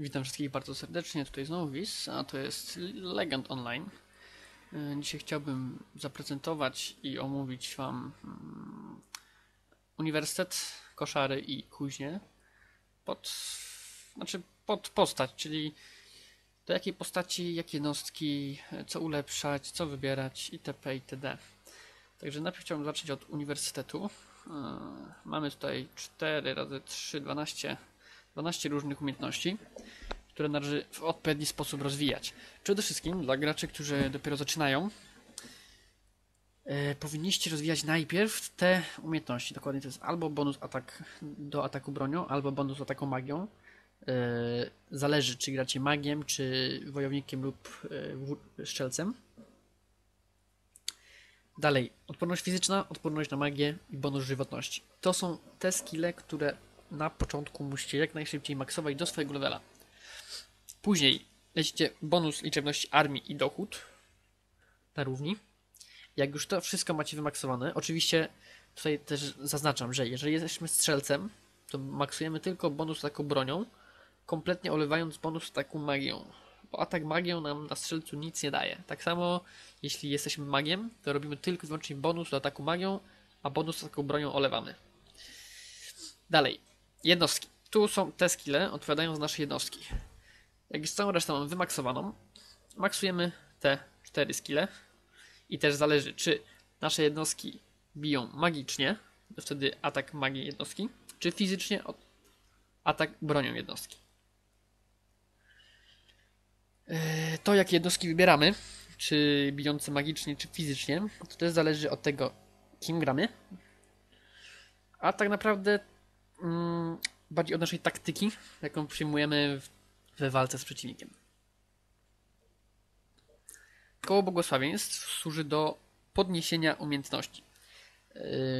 Witam wszystkich bardzo serdecznie, tutaj znowu Wis, a to jest Legend Online. E, Dzisiaj chciałbym zaprezentować i omówić Wam mm, Uniwersytet, Koszary i Kuźnie pod, znaczy pod postać, czyli do jakiej postaci, jakie jednostki, co ulepszać, co wybierać itp. itd. Także najpierw chciałbym zacząć od Uniwersytetu. E, Mamy tutaj 4 razy 3, 12 12 różnych umiejętności, które należy w odpowiedni sposób rozwijać. Przede wszystkim dla graczy, którzy dopiero zaczynają, e, powinniście rozwijać najpierw te umiejętności. Dokładnie to jest albo bonus atak do ataku bronią, albo bonus ataku magią. E, zależy, czy gracie magiem, czy wojownikiem lub e, strzelcem. Dalej, odporność fizyczna, odporność na magię i bonus żywotności. To są te skille, które na początku musicie jak najszybciej maksować do swojego levela. Później lecicie bonus liczebności armii i dochód na równi. Jak już to wszystko macie wymaksowane, oczywiście tutaj też zaznaczam, że jeżeli jesteśmy strzelcem, to maksujemy tylko bonus ataku bronią, kompletnie olewając bonus ataku magią. Bo atak magią nam na strzelcu nic nie daje. Tak samo jeśli jesteśmy magiem, to robimy tylko i wyłącznie bonus do ataku magią, a bonus ataku bronią olewamy. Dalej, jednostki. Tu są te skille, odpowiadają za nasze jednostki. Jak już całą resztę mamy wymaksowaną, maksujemy te cztery skille i też zależy, czy nasze jednostki biją magicznie, wtedy atak magii jednostki, czy fizycznie atak bronią jednostki. Eee, To, jakie jednostki wybieramy, czy bijące magicznie, czy fizycznie, to też zależy od tego, kim gramy. A tak naprawdę mm, bardziej od naszej taktyki, jaką przyjmujemy we walce z przeciwnikiem. Koło błogosławieństw służy do podniesienia umiejętności.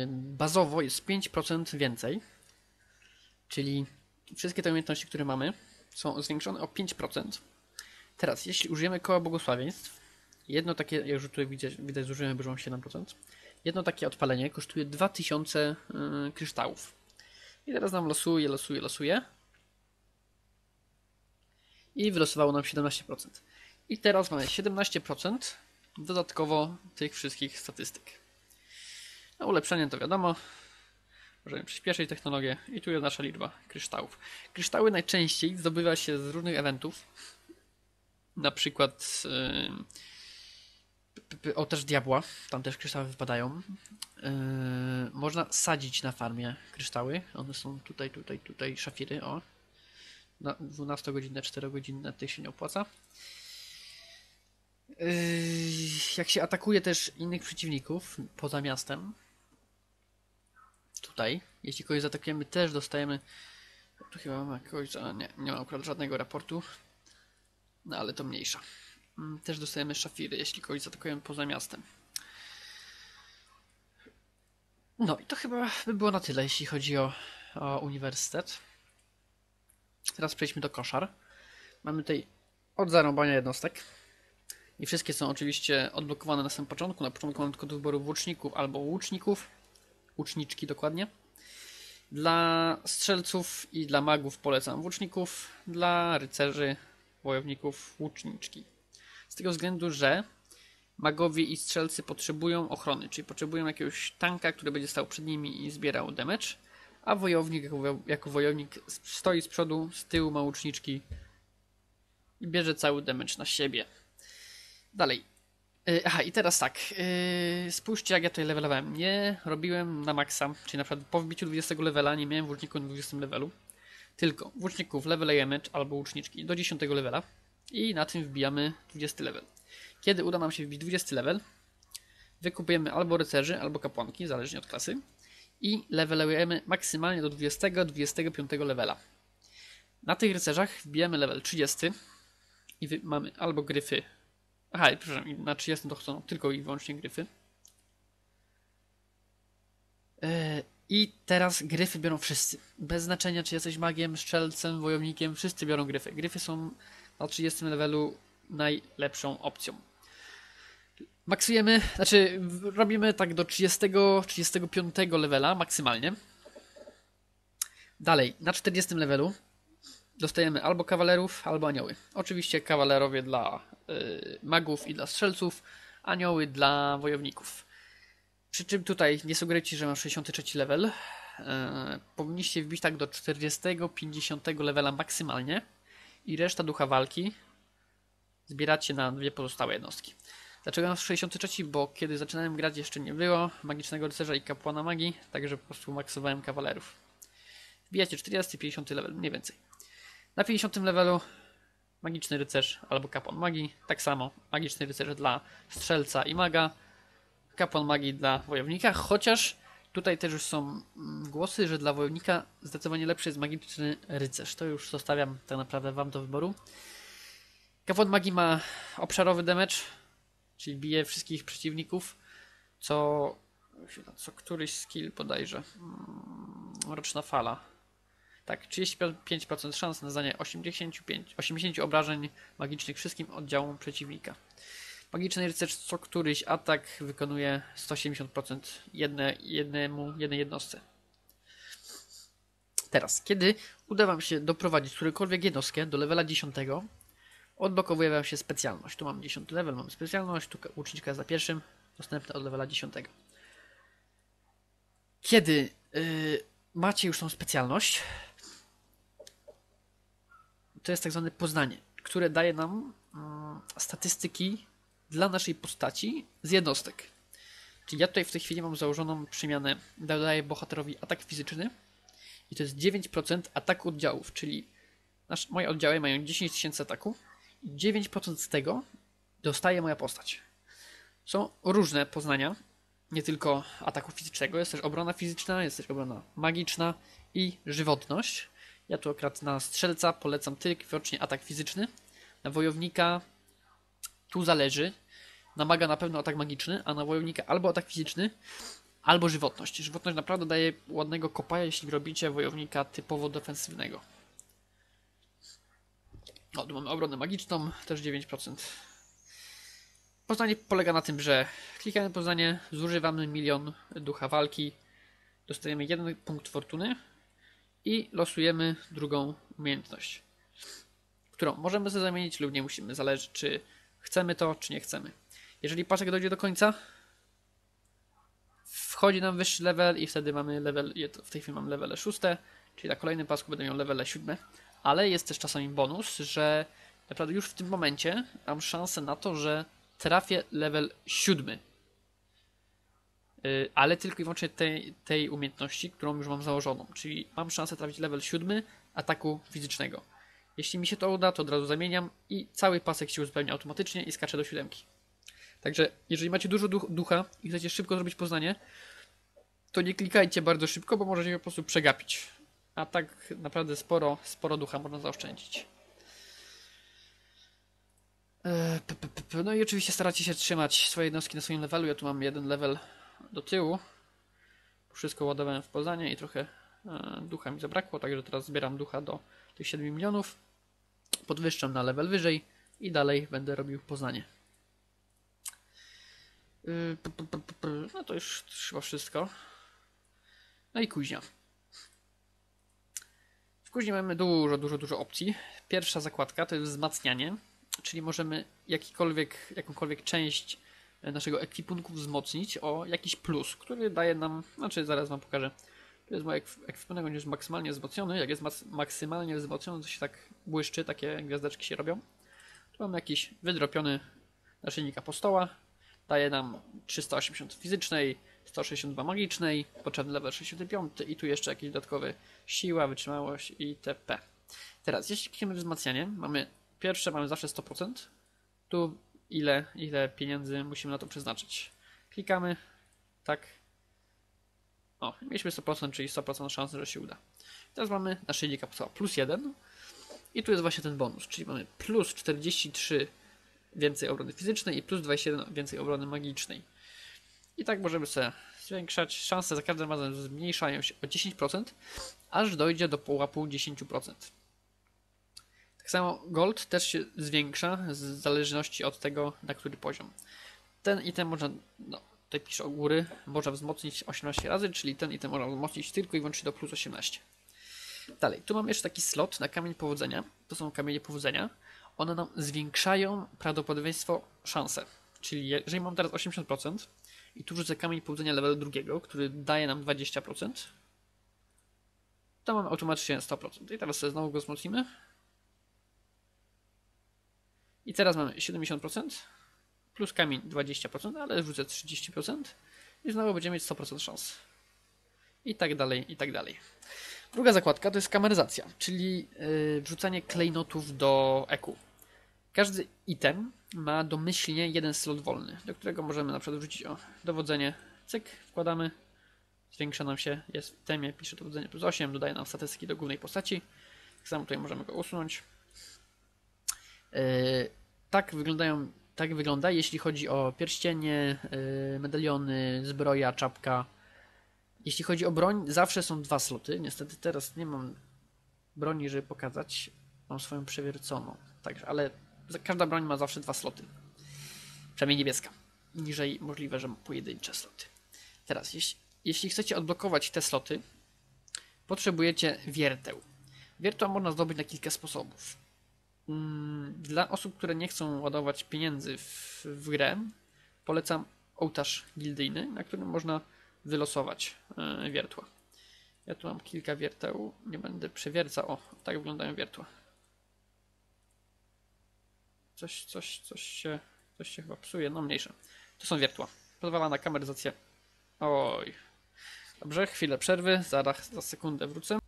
Bazowo jest 5% więcej, czyli wszystkie te umiejętności, które mamy, są zwiększone o 5%. Teraz, jeśli użyjemy koła błogosławieństw, jedno takie, jak już tutaj widać, widać zużyłem, mam 7%, jedno takie odpalenie kosztuje 2000 yy, kryształów. I teraz nam losuje, losuje, losuje. I wylosowało nam 17%. I teraz mamy 17% dodatkowo tych wszystkich statystyk. No ulepszenie to wiadomo. Możemy przyspieszyć technologię i tu jest nasza liczba kryształów. Kryształy najczęściej zdobywa się z różnych eventów. Na przykład yy, o też diabła, tam też kryształy wypadają. Yy, można sadzić na farmie kryształy. One są tutaj, tutaj, tutaj, szafiry, o. Na 12 godzinne, 4 godzinne tych się nie opłaca. Yy, jak się atakuje też innych przeciwników poza miastem, tutaj, jeśli kogoś zaatakujemy, też dostajemy. Tu chyba mam jakiegoś. A nie, nie mam akurat żadnego raportu. No ale to mniejsza. Mm, Też dostajemy szafiry, jeśli kogoś zaatakujemy poza miastem. No i to chyba by było na tyle, jeśli chodzi o, o uniwersytet. Teraz przejdźmy do koszar. Mamy tutaj od zarąbania jednostek. I wszystkie są oczywiście odblokowane na samym początku. Na początku mamy tylko do wyboru włóczników albo łuczników. Łuczniczki dokładnie. Dla strzelców i dla magów polecam włóczników. Dla rycerzy, wojowników łuczniczki. Z tego względu, że magowie i strzelcy potrzebują ochrony, czyli potrzebują jakiegoś tanka, który będzie stał przed nimi i zbierał damage, a wojownik jako, wo- jako wojownik stoi z przodu, z tyłu ma łuczniczki i bierze cały damage na siebie. Dalej. Yy, aha, i teraz tak. Yy, spójrzcie, jak ja tutaj levelowałem. Nie robiłem na maksa, czyli na przykład po wbiciu 20 levela nie miałem włóczników na 20 levelu. Tylko włóczników levelujemy, albo łuczniczki do 10 levela i na tym wbijamy 20 level. Kiedy uda nam się wbić 20 level, wykupujemy albo rycerzy, albo kapłanki, zależnie od klasy i levelujemy maksymalnie do 20-25 levela. Na tych rycerzach wbijamy level 30 i mamy albo gryfy. Aha, przepraszam, na 30 to chcą tylko i wyłącznie gryfy. Yy, I teraz gryfy biorą wszyscy. Bez znaczenia, czy jesteś magiem, strzelcem, wojownikiem, wszyscy biorą gryfy. Gryfy są na 30 levelu najlepszą opcją. Maksujemy, znaczy robimy tak do 30-35 levela maksymalnie. Dalej, na 40 levelu dostajemy albo kawalerów, albo anioły. Oczywiście kawalerowie dla y, magów i dla strzelców, anioły dla wojowników. Przy czym tutaj nie sugerujcie, że mam 63 level. Y, powinniście wbić tak do 40-50 levela maksymalnie i reszta ducha walki zbieracie na dwie pozostałe jednostki. Dlaczego mam 63? Bo kiedy zaczynałem grać jeszcze nie było magicznego rycerza i kapłana magii, także po prostu maksowałem kawalerów. Wbijacie 40-50 level, mniej więcej. Na 50 levelu magiczny rycerz albo kapłan magii, tak samo magiczny rycerz dla strzelca i maga, kapłan magii dla wojownika, chociaż tutaj też już są mm, głosy, że dla wojownika zdecydowanie lepszy jest magiczny rycerz. To już zostawiam tak naprawdę wam do wyboru. Kapłan magii ma obszarowy damage, czyli bije wszystkich przeciwników, co, co któryś skill bodajże. Mm, Roczna fala. Tak, 35% szans na zdanie 85, 80 obrażeń magicznych wszystkim oddziałom przeciwnika. Magiczny rycerz co któryś atak wykonuje 170% jedne, jednemu, jednej jednostce. Teraz, kiedy uda Wam się doprowadzić którąkolwiek jednostkę do levela 10, odblokowuje Wam się specjalność. Tu mam 10 level, mam specjalność, tu łuczniczka za pierwszym, dostępna od levela 10. Kiedy yy, macie już tą specjalność, to jest tak zwane poznanie, które daje nam mm, statystyki dla naszej postaci z jednostek. Czyli ja tutaj w tej chwili mam założoną przemianę, daję bohaterowi atak fizyczny i to jest 9% ataku oddziałów, czyli nasz, moje oddziały mają 10 tysięcy ataku i 9% z tego dostaje moja postać. Są różne poznania, nie tylko ataku fizycznego, jest też obrona fizyczna, jest też obrona magiczna i żywotność. Ja tu akurat na strzelca polecam tylko i wyłącznie atak fizyczny. Na wojownika tu zależy. Na maga na pewno atak magiczny, a na wojownika albo atak fizyczny, albo żywotność. Żywotność naprawdę daje ładnego kopaja, jeśli robicie wojownika typowo defensywnego. O, tu mamy obronę magiczną, też 9%. Poznanie polega na tym, że klikamy poznanie, zużywamy milion ducha walki, dostajemy jeden punkt fortuny i losujemy drugą umiejętność, którą możemy sobie zamienić lub nie musimy. Zależy, czy chcemy to, czy nie chcemy. Jeżeli pasek dojdzie do końca, wchodzi nam wyższy level i wtedy mamy level, w tej chwili mam levele szóste, czyli na kolejnym pasku będę miał levele siódme, ale jest też czasami bonus, że naprawdę już w tym momencie mam szansę na to, że trafię level siódmy. Yy, ale tylko i wyłącznie tej, tej umiejętności, którą już mam założoną. Czyli mam szansę trafić level siódmy ataku fizycznego. Jeśli mi się to uda, to od razu zamieniam i cały pasek się uzupełnia automatycznie i skaczę do siódemki. Także jeżeli macie dużo ducha i chcecie szybko zrobić poznanie, to nie klikajcie bardzo szybko, bo możecie po prostu przegapić. A tak naprawdę sporo, sporo ducha można zaoszczędzić. E, no i oczywiście staracie się trzymać swoje jednostki na swoim levelu. Ja tu mam jeden level do tyłu. Wszystko ładowałem w poznanie i trochę e, ducha mi zabrakło, także teraz zbieram ducha do tych 7 milionów. Podwyższam na level wyżej i dalej będę robił poznanie. E, no to już chyba wszystko. No i kuźnia. W kuźni mamy dużo, dużo, dużo opcji. Pierwsza zakładka to jest wzmacnianie czyli możemy jakikolwiek, jakąkolwiek część naszego ekwipunku wzmocnić o jakiś plus, który daje nam, znaczy zaraz wam pokażę. Jest mój ekwipunek, on jest maksymalnie wzmocniony. Jak jest maksymalnie wzmocniony, to się tak błyszczy, takie gwiazdeczki się robią. Tu mamy jakiś wydropiony naszyjnik apostoła. Daje nam 380 fizycznej, 162 magicznej, potrzebny level 65 i tu jeszcze jakiś dodatkowy siła, wytrzymałość itp. Teraz, jeśli klikniemy wzmacnianie, mamy Pierwsze mamy zawsze 100%. Tu ile, ile pieniędzy musimy na to przeznaczyć. Klikamy. Tak. O, mieliśmy 100%, czyli 100% szansy, że się uda. Teraz mamy naszyjnik kapsuła plus 1. I tu jest właśnie ten bonus, czyli mamy plus 43 więcej obrony fizycznej i plus 21 więcej obrony magicznej. I tak możemy sobie zwiększać. Szanse za każdym razem zmniejszają się o 10%, aż dojdzie do pułapu 10%. Tak samo gold też się zwiększa w zależności od tego, na który poziom. Ten item można, no, tutaj piszę o góry, można wzmocnić 18 razy, czyli ten item można wzmocnić tylko i wyłącznie do plus 18. Dalej, tu mam jeszcze taki slot na kamień powodzenia. To są kamienie powodzenia. One nam zwiększają prawdopodobieństwo szanse. Czyli jeżeli mam teraz 80% i tu rzucę kamień powodzenia levelu drugiego, który daje nam 20%, to mamy automatycznie 100%. I teraz sobie znowu go wzmocnimy. I teraz mamy 70% plus kamień 20%, ale wrzucę 30% i znowu będziemy mieć 100% szans. I tak dalej, i tak dalej. Druga zakładka to jest kameryzacja, czyli yy, wrzucanie klejnotów do EQ. Każdy item ma domyślnie jeden slot wolny, do którego możemy na przykład wrzucić o, dowodzenie, cyk, wkładamy, zwiększa nam się, jest w temie, pisze dowodzenie plus 8, dodaje nam statystyki do głównej postaci. Tak samo tutaj możemy go usunąć. Yy, tak wyglądają, tak wygląda, jeśli chodzi o pierścienie, yy, medaliony, zbroja, czapka. Jeśli chodzi o broń, zawsze są dwa sloty. Niestety teraz nie mam broni, żeby pokazać. Mam swoją przewierconą. Także, ale każda broń ma zawsze dwa sloty. Przynajmniej niebieska. Niżej możliwe, że pojedyncze sloty. Teraz, jeśli, jeśli chcecie odblokować te sloty, potrzebujecie wierteł. Wiertła można zdobyć na kilka sposobów. Mm, dla osób, które nie chcą ładować pieniędzy w, w grę, polecam ołtarz gildyjny, na którym można wylosować e, wiertła. Ja tu mam kilka wierteł, nie będę przewiercał. O, tak wyglądają wiertła. Coś, coś, coś się, coś się chyba psuje, no mniejsze. To są wiertła. Pozwala na kameryzację. Oj. Dobrze, chwilę przerwy, zaraz, za sekundę wrócę.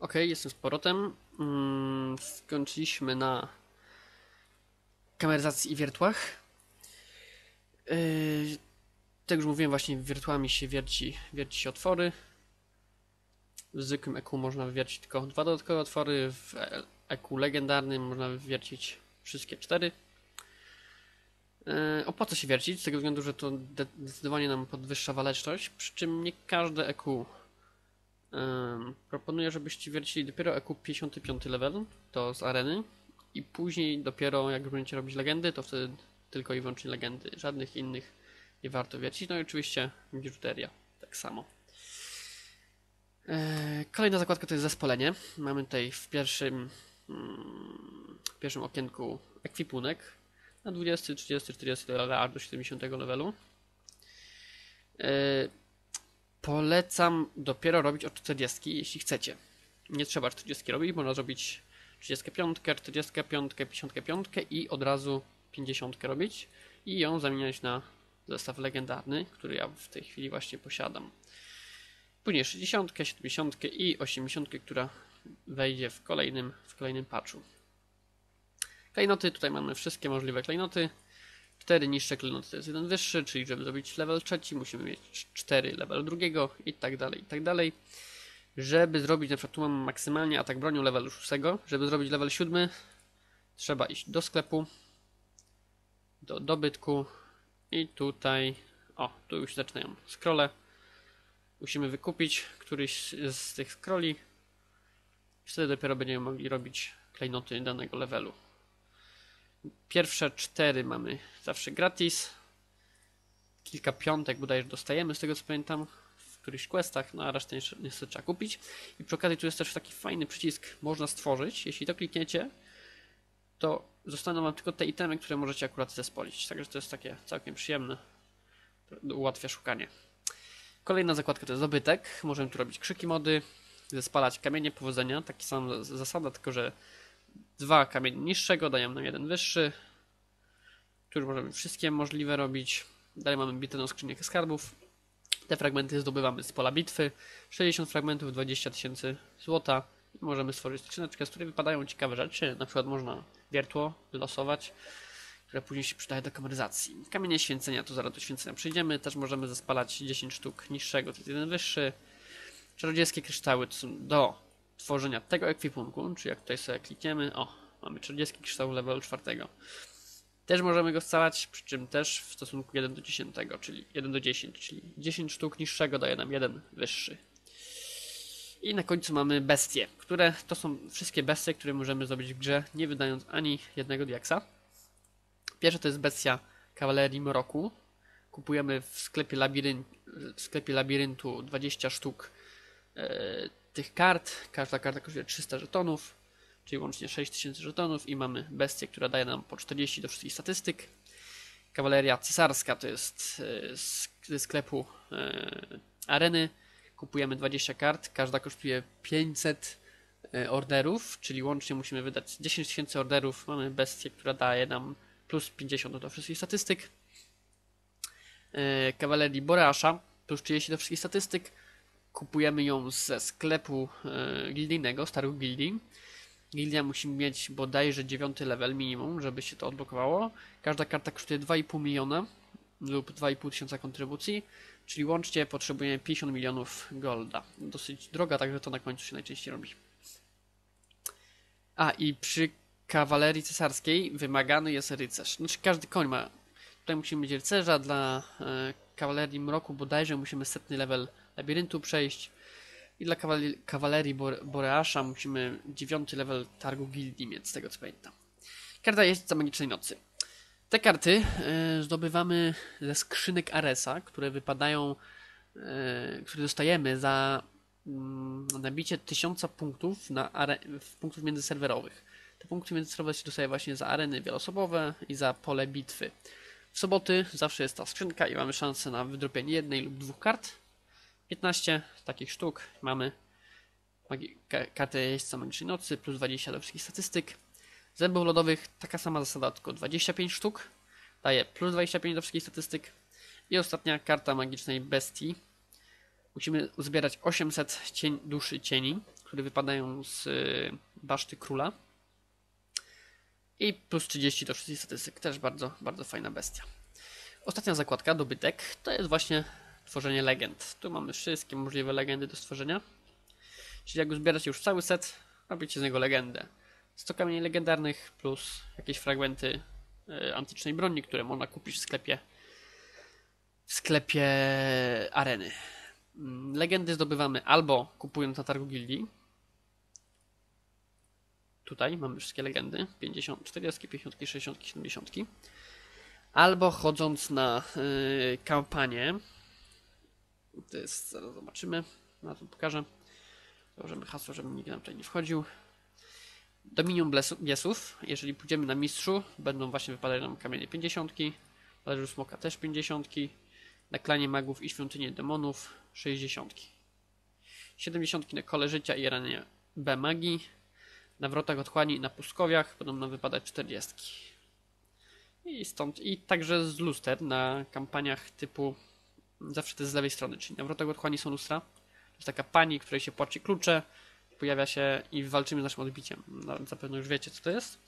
Ok, jestem z powrotem. Mm, skończyliśmy na kameryzacji i wiertłach. Yy, tak już mówiłem, właśnie wiertłami się wierci, wierci się otwory. W zwykłym EQ można wywiercić tylko dwa dodatkowe otwory, w EQ legendarnym można wywiercić wszystkie cztery. Yy, opłaca się wiercić, z tego względu, że to zdecydowanie nam podwyższa waleczność, przy czym nie każde EQ Proponuję, żebyście wiercili dopiero EQ 55 level, to z areny i później dopiero jak będziecie robić legendy, to wtedy tylko i wyłącznie legendy, żadnych innych nie warto wiercić. No i oczywiście biżuteria, tak samo. Kolejna zakładka to jest zespolenie. Mamy tutaj w pierwszym, mm, w pierwszym okienku ekwipunek na 20, 30, 40 level, aż do 70 levelu. Polecam dopiero robić od 40, jeśli chcecie. Nie trzeba 40 robić, można zrobić 35, 45, 55 i od razu 50 robić i ją zamieniać na zestaw legendarny, który ja w tej chwili właśnie posiadam. Później 60, 70 i 80, która wejdzie w kolejnym, w kolejnym patchu. Klejnoty, tutaj mamy wszystkie możliwe klejnoty. 4 niższe klejnoty to jest jeden wyższy, czyli żeby zrobić level trzeci musimy mieć 4 level drugiego i tak dalej, i tak dalej. Żeby zrobić, na przykład tu mam maksymalnie atak bronią level 6, żeby zrobić level 7 trzeba iść do sklepu, do dobytku i tutaj, o, tu już zaczynają scrolle. Musimy wykupić któryś z tych scrolli wtedy dopiero będziemy mogli robić klejnoty danego levelu. Pierwsze cztery mamy zawsze gratis. Kilka piątek bodajże dostajemy, z tego co pamiętam, w którychś questach, no a resztę niestety trzeba kupić. I przy okazji tu jest też taki fajny przycisk, można stworzyć. Jeśli to klikniecie, to zostaną wam tylko te itemy, które możecie akurat zespolić. Także to jest takie całkiem przyjemne. Ułatwia szukanie. Kolejna zakładka to jest dobytek. Możemy tu robić krzyki mody, zespalać kamienie powodzenia. Taki sam zasada, tylko że dwa kamienie niższego, dają nam jeden wyższy. Tu już możemy wszystkie możliwe robić. Dalej mamy bitewną skrzynię skarbów. Te fragmenty zdobywamy z pola bitwy. 60 fragmentów, 20 tysięcy złota. Możemy stworzyć skrzyneczkę, z której wypadają ciekawe rzeczy. Na przykład można wiertło wylosować, które później się przydaje do kameryzacji. Kamienie święcenia, to zaraz do święcenia przejdziemy. Też możemy zespalać 10 sztuk niższego, to jest jeden wyższy. Czarodziejskie kryształy to są do tworzenia tego ekwipunku, czyli jak tutaj sobie klikniemy, o, mamy 40 kryształu level 4. Też możemy go scalać, przy czym też w stosunku 1 do 10, czyli 1 do 10, czyli 10 sztuk niższego daje nam jeden wyższy. I na końcu mamy bestie, które to są wszystkie bestie, które możemy zrobić w grze, nie wydając ani jednego diaksa. Pierwsza to jest bestia kawalerii Moroku. Kupujemy w sklepie, labirynt, w sklepie labiryntu 20 sztuk e, tych kart. Każda karta kosztuje 300 żetonów, czyli łącznie 6000 żetonów i mamy bestię, która daje nam po 40 do wszystkich statystyk. Kawaleria cesarska to jest e, ze sklepu e, areny. Kupujemy 20 kart, każda kosztuje 500 e, orderów, czyli łącznie musimy wydać 10 tysięcy orderów. Mamy bestię, która daje nam plus 50 do wszystkich statystyk. Kawalerii Boreasza plus 30 do wszystkich statystyk. Kupujemy ją ze sklepu e, gildijnego, starego gildii. Gildia musi mieć bodajże 9 level minimum, żeby się to odblokowało. Każda karta kosztuje 2,5 miliona lub 2,5 tysiąca kontrybucji, czyli łącznie potrzebujemy 50 milionów golda. Dosyć droga, także to na końcu się najczęściej robi. A i przy kawalerii cesarskiej wymagany jest rycerz. Znaczy każdy koń ma. Tutaj musimy mieć rycerza, dla e, kawalerii mroku bodajże musimy setny level labiryntu przejść. I dla kawalerii, kawalerii Bore, Boreasza musimy dziewiąty level targu gildii mieć, z tego co pamiętam. Karta jest za magicznej nocy. Te karty e, zdobywamy ze skrzynek Aresa, które wypadają, e, które dostajemy za mm, nabicie tysiąca punktów na w punktów międzyserwerowych. Te punkty międzyserwerowe się dostaje właśnie za areny wieloosobowe i za pole bitwy. W soboty zawsze jest ta skrzynka i mamy szansę na wydropienie jednej lub dwóch kart. 15 takich sztuk mamy magi- ka- kartę jeźdźca magicznej nocy plus 20 do wszystkich statystyk. Zębów lodowych taka sama zasada, tylko 25 sztuk. Daje plus 25 do wszystkich statystyk. I ostatnia karta magicznej bestii. Musimy uzbierać 800 cień, duszy cieni, które wypadają z y, baszty króla. I plus 30 do wszystkich statystyk. Też bardzo, bardzo fajna bestia. Ostatnia zakładka, dobytek, to jest właśnie tworzenie legend. Tu mamy wszystkie możliwe legendy do stworzenia. Czyli jak uzbieracie już cały set, robicie z niego legendę. 100 kamieni legendarnych plus jakieś fragmenty y, antycznej broni, które można kupić w sklepie w sklepie areny. Mm, Legendy zdobywamy albo kupując na targu gildii. Tutaj mamy wszystkie legendy. 50, 40, 50, 60, 70. Albo chodząc na y, kampanię. To jest, zaraz zobaczymy. Na to pokażę. Założymy hasło, żeby nikt nam tutaj nie wchodził. Dominium Biesów. Jeżeli pójdziemy na mistrzu, będą właśnie wypadać nam kamienie 50. Leży smoka też 50. Na klanie magów i świątynię demonów 60. 70 na kole życia i ranie B magii. Na wrotach otchłani i na pustkowiach nam wypadać 40. I stąd, i także z luster na kampaniach typu zawsze to jest z lewej strony, czyli na wrotach otchłani są lustra. To jest taka pani, której się płaci klucze, pojawia się i walczymy z naszym odbiciem. No, zapewne już wiecie co to jest.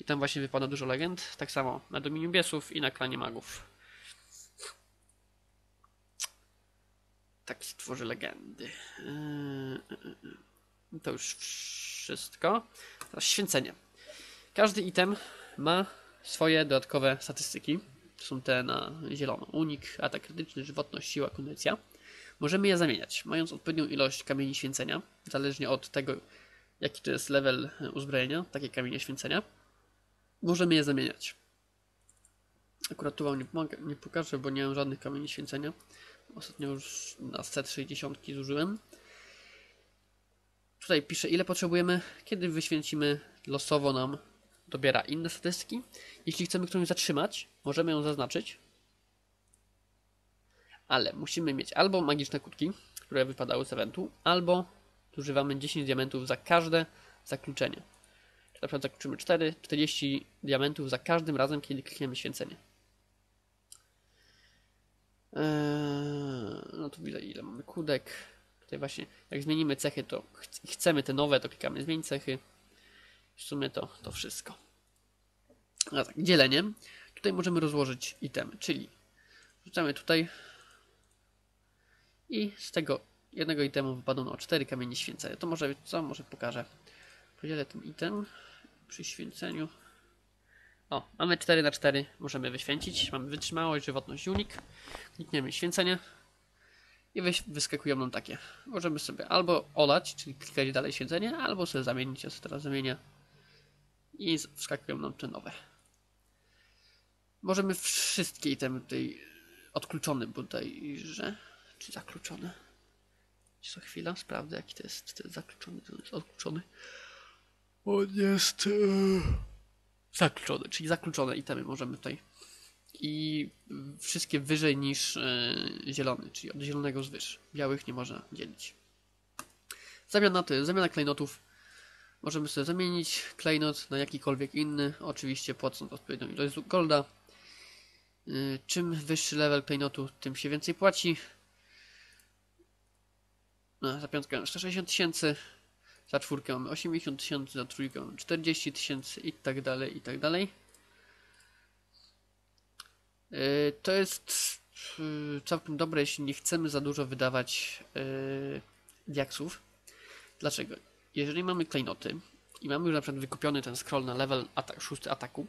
I tam właśnie wypada dużo legend. Tak samo na Dominium Biesów i na klanie magów. Tak się tworzy legendy. Yy, yy, yy. To już wszystko. Teraz święcenie. Każdy item ma swoje dodatkowe statystyki. Są te na zielono. Unik, atak krytyczny, żywotność, siła, kondycja. Możemy je zamieniać, mając odpowiednią ilość kamieni święcenia, zależnie od tego, jaki to jest level uzbrojenia, takie kamienie święcenia. Możemy je zamieniać. Akurat tu wam nie, nie pokażę, bo nie mam żadnych kamieni święcenia. Ostatnio już na set 60 zużyłem. Tutaj pisze, ile potrzebujemy. Kiedy wyświęcimy, losowo nam dobiera inne statystyki. Jeśli chcemy którąś zatrzymać, możemy ją zaznaczyć. Ale musimy mieć albo magiczne kutki, które wypadały z eventu, albo zużywamy 10 diamentów za każde zakluczenie. Na przykład zakluczymy 4, 40 diamentów za każdym razem, kiedy klikniemy święcenie. Eee, no tu widzę ile mamy kudek. Tutaj właśnie jak zmienimy cechy, to ch chcemy te nowe, to klikamy zmień cechy. W sumie to, to wszystko. A tak, dzielenie. Tutaj możemy rozłożyć itemy, czyli rzucamy tutaj i z tego jednego itemu wypadną nam 4 kamienie święcenia. To może, co? Może pokażę. Podzielę ten item przy święceniu. O, mamy 4 na 4 możemy wyświęcić. Mamy wytrzymałość, żywotność unik. Klikniemy święcenie i wyskakują nam takie. Możemy sobie albo olać, czyli klikać dalej święcenie, albo sobie zamienić. Ja sobie teraz zamienię. I wskakują nam te nowe. Możemy wszystkie itemy tutaj odkluczone bodajże. Czy zakluczone? Co chwila, sprawdzę jaki to jest. Czy to jest zakluczony, to jest odkluczony. On jest e, zakluczony, czyli zakluczone itemy możemy tutaj. I wszystkie wyżej niż e, zielony, czyli od zielonego zwyż. Białych nie można dzielić. Zamiana to jest zamiana klejnotów. Możemy sobie zamienić klejnot na jakikolwiek inny, oczywiście płacąc odpowiednią ilość golda. Y, Czym wyższy level klejnotu, tym się więcej płaci. No, za piątkę 160 tysięcy, za czwórkę mamy 80 tysięcy, za trójkę mamy 40 tysięcy i tak dalej, i tak dalej. Y, To jest y, całkiem dobre, jeśli nie chcemy za dużo wydawać diaksów. Dlaczego? Jeżeli mamy klejnoty i mamy już na przykład wykupiony ten scroll na level atak, 6 ataku,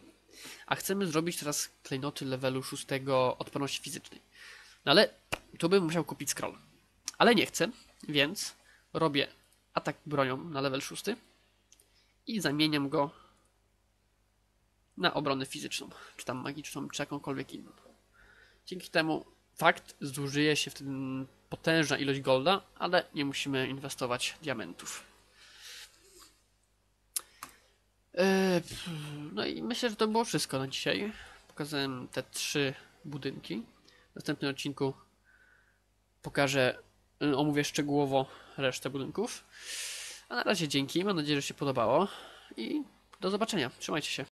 a chcemy zrobić teraz klejnoty levelu 6 odporności fizycznej. No ale tu bym musiał kupić scroll. Ale nie chcę, więc robię atak bronią na level 6 i zamieniam go na obronę fizyczną, czy tam magiczną, czy jakąkolwiek inną. Dzięki temu fakt zużyje się wtedy potężna ilość golda, ale nie musimy inwestować diamentów. Eee, pff, No i myślę, że to było wszystko na dzisiaj. Pokazałem te trzy budynki. W następnym odcinku pokażę, omówię szczegółowo resztę budynków. A na razie dzięki, mam nadzieję, że się podobało i do zobaczenia. Trzymajcie się.